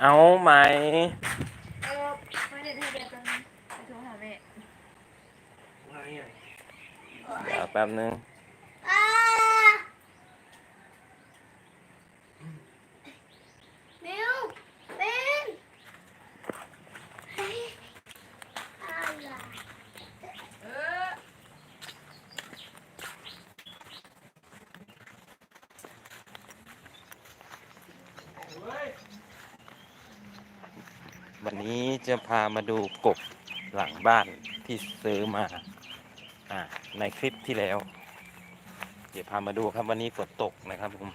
เอาไหมเออไม่ได้ให้เด็กตรงนี้ไปโทรหาแม่ เดี๋ยวแป๊บนึง อ่านิวเป็นเฮ้ยอะไรเออ วันนี้จะพามาดูกบหลังบ้านที่ซื้อมาอ่าในคลิปที่แล้ว เดี๋ยวพามาดูครับวันนี้ฝนตกนะครับผม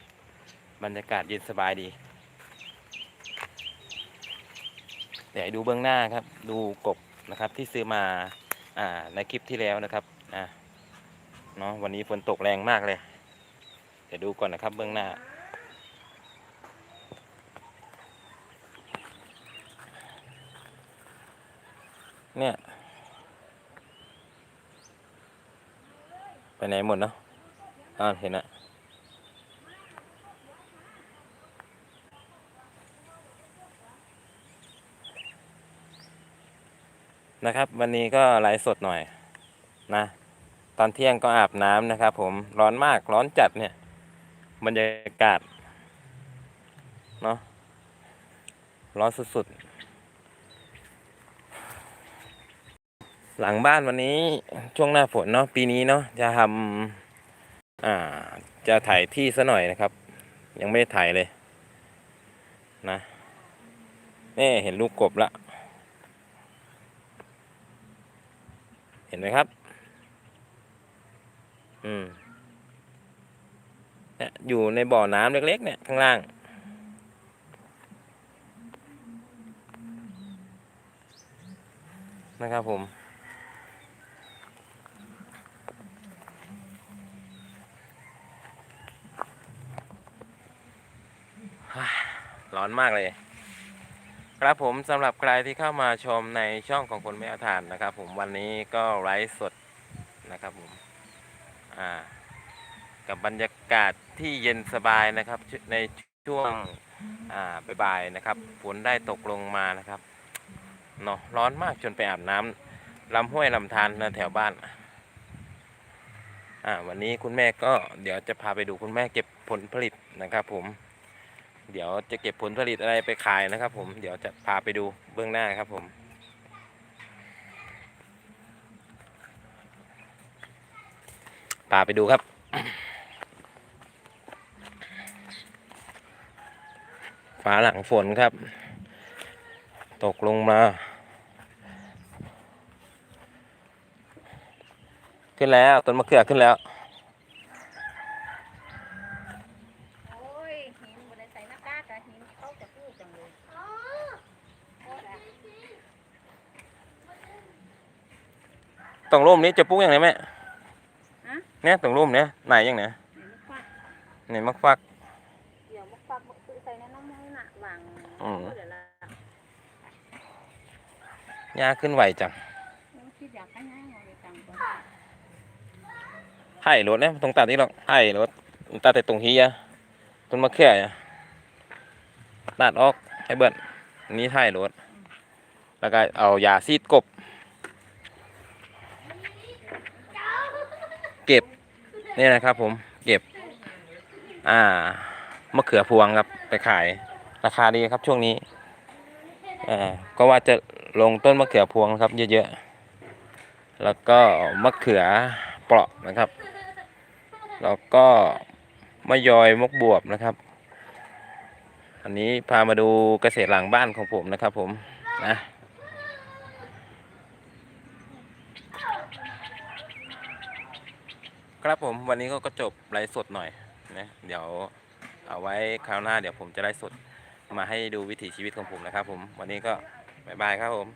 บรรยากาศเย็นสบายดี เดี๋ยวดูเบื้องหน้าครับ ดูกบนะครับที่ซื้อมาอ่าในคลิปที่แล้วนะครับอ่าเนาะวันนี้ฝนตกแรงมากเลย เดี๋ยวดูก่อนนะครับเบื้องหน้า เนี่ย ไปไหนหมดเนาะอ่าเห็นละนะครับ วันนี้ก็ไลฟ์สดหน่อยนะ ตอนเที่ยงก็อาบน้ำนะครับ ผมร้อนมากร้อนจัดเนี่ยบรรยากาศเนาะร้อนสุดๆ หลังบ้านวันนี้ช่วงหน้าฝนเนาะปีนี้เนาะจะทำอ่าจะถ่ายที่ซะหน่อยนะครับ ยังไม่ได้ถ่ายเลย นะนี่เห็นลูกกบละ เห็นไหมครับ อืมเนี่ยอยู่ในบ่อน้ำเล็ก ๆ เนี่ย ข้างล่าง นะครับผม ร้อนมากเลย ครับผมสำหรับใครที่เข้ามาชมในช่องของคนไม่เอาทานนะครับ ผมวันนี้ก็ไลฟ์สดนะครับผมกับบรรยากาศที่เย็นสบายนะครับ ในช่วงบ่ายๆนะครับฝนได้ตกลงมานะครับเนาะร้อนมากจนไปอาบน้ำลำห้วยลำธารนะแถวบ้านอ่าวันนี้คุณแม่ก็เดี๋ยวจะพาไปดูคุณแม่เก็บผลผลิตนะครับผม เดี๋ยวจะเก็บผลผลิตอะไรไปขายนะครับ ผมเดี๋ยวจะพาไปดูเบื้องหน้าครับผมพาไปดูครับฟ้าหลังฝนครับ ตกลงมา ขึ้นแล้วต้นมะเขือขึ้นแล้ว โอ้ยหินบนใส่หน้ากากอะหินเข้าจะพูดจังเลยอ๋อโอ้ย ต รงร่มนี้จะปลูกอย่างไรแม่ฮะเนี่ยตรงร่มเนี่ยไหนอย่างเนี้ยเห็นมักฟักไหนมักฟักเดี๋ยวมักฟักมักซื้อใส่ในน้ำมันน่ะวางอืมเดี๋ยวละหญ้าขึ้นไหวจังน้องคิดอยากให้ง่ายเลยจังบ่ให้รถเนี่ยตรงตัดนี่หรอกให้รถตัดแต่ตรงที่อะต้นมะเขืออะตัดออกให้เบิดอันนี้ให้รถแล้วก็เอายาซีดกบ เก็บนี่นะครับผมเก็บ อ่ามะเขือพวงครับไปขายราคาดีครับช่วงนี้อ่าก็ว่าจะลงต้นมะเขือพวงครับ เยอะๆแล้วก็มะเขือเปราะนะครับ แล้วก็มะยอยมกบวบนะครับ อันนี้พามาดูเกษตรหลังบ้านของผมนะครับผมนะ ครับผมวันนี้ก็จบไลฟ์สดหน่อยนะเดี๋ยวเอาไว้คราวหน้าเดี๋ยวผมจะไลฟ์สดมาให้ดูวิถีชีวิตของผมนะครับผมวันนี้ก็บายบายครับผม